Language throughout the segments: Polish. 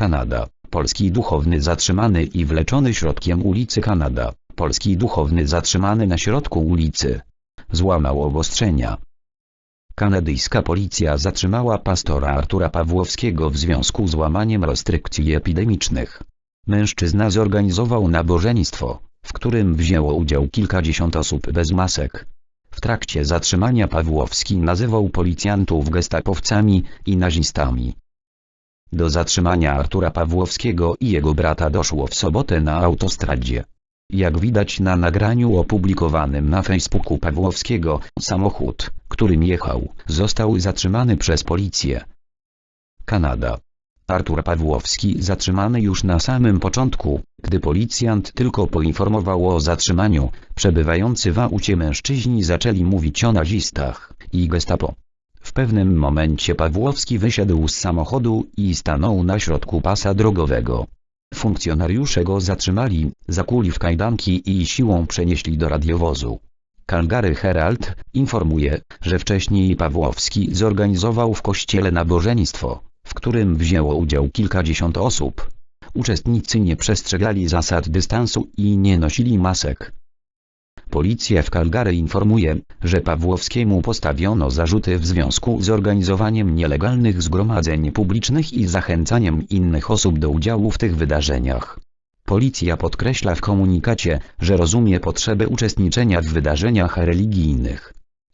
Kanada. Polski duchowny zatrzymany i wleczony środkiem ulicy Kanada. Polski duchowny zatrzymany na środku ulicy. Złamał obostrzenia. Kanadyjska policja zatrzymała pastora Artura Pawłowskiego w związku z łamaniem restrykcji epidemicznych. Mężczyzna zorganizował nabożeństwo, w którym wzięło udział kilkadziesiąt osób bez masek. W trakcie zatrzymania Pawłowski nazywał policjantów gestapowcami i nazistami. Do zatrzymania Artura Pawłowskiego i jego brata doszło w sobotę na autostradzie. Jak widać na nagraniu opublikowanym na Facebooku Pawłowskiego, samochód, którym jechał, został zatrzymany przez policję. Kanada. Artur Pawłowski zatrzymany już na samym początku, gdy policjant tylko poinformował o zatrzymaniu, przebywający w aucie mężczyźni zaczęli mówić o nazistach i gestapo. W pewnym momencie Pawłowski wysiadł z samochodu i stanął na środku pasa drogowego. Funkcjonariusze go zatrzymali, zakuli w kajdanki i siłą przenieśli do radiowozu. Calgary Herald informuje, że wcześniej Pawłowski zorganizował w kościele nabożeństwo, w którym wzięło udział kilkadziesiąt osób. Uczestnicy nie przestrzegali zasad dystansu i nie nosili masek. Policja w Calgary informuje, że Pawłowskiemu postawiono zarzuty w związku z organizowaniem nielegalnych zgromadzeń publicznych i zachęcaniem innych osób do udziału w tych wydarzeniach. Policja podkreśla w komunikacie, że rozumie potrzebę uczestniczenia w wydarzeniach religijnych.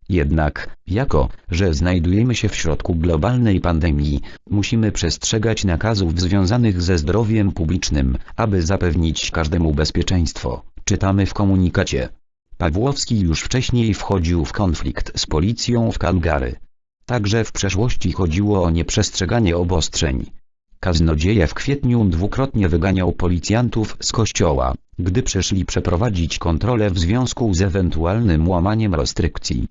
Jednak, jako, że znajdujemy się w środku globalnej pandemii, musimy przestrzegać nakazów związanych ze zdrowiem publicznym, aby zapewnić każdemu bezpieczeństwo, czytamy w komunikacie. Pawłowski już wcześniej wchodził w konflikt z policją w Calgary. Także w przeszłości chodziło o nieprzestrzeganie obostrzeń. Kaznodzieja w kwietniu dwukrotnie wyganiał policjantów z kościoła, gdy przeszli przeprowadzić kontrolę w związku z ewentualnym łamaniem restrykcji.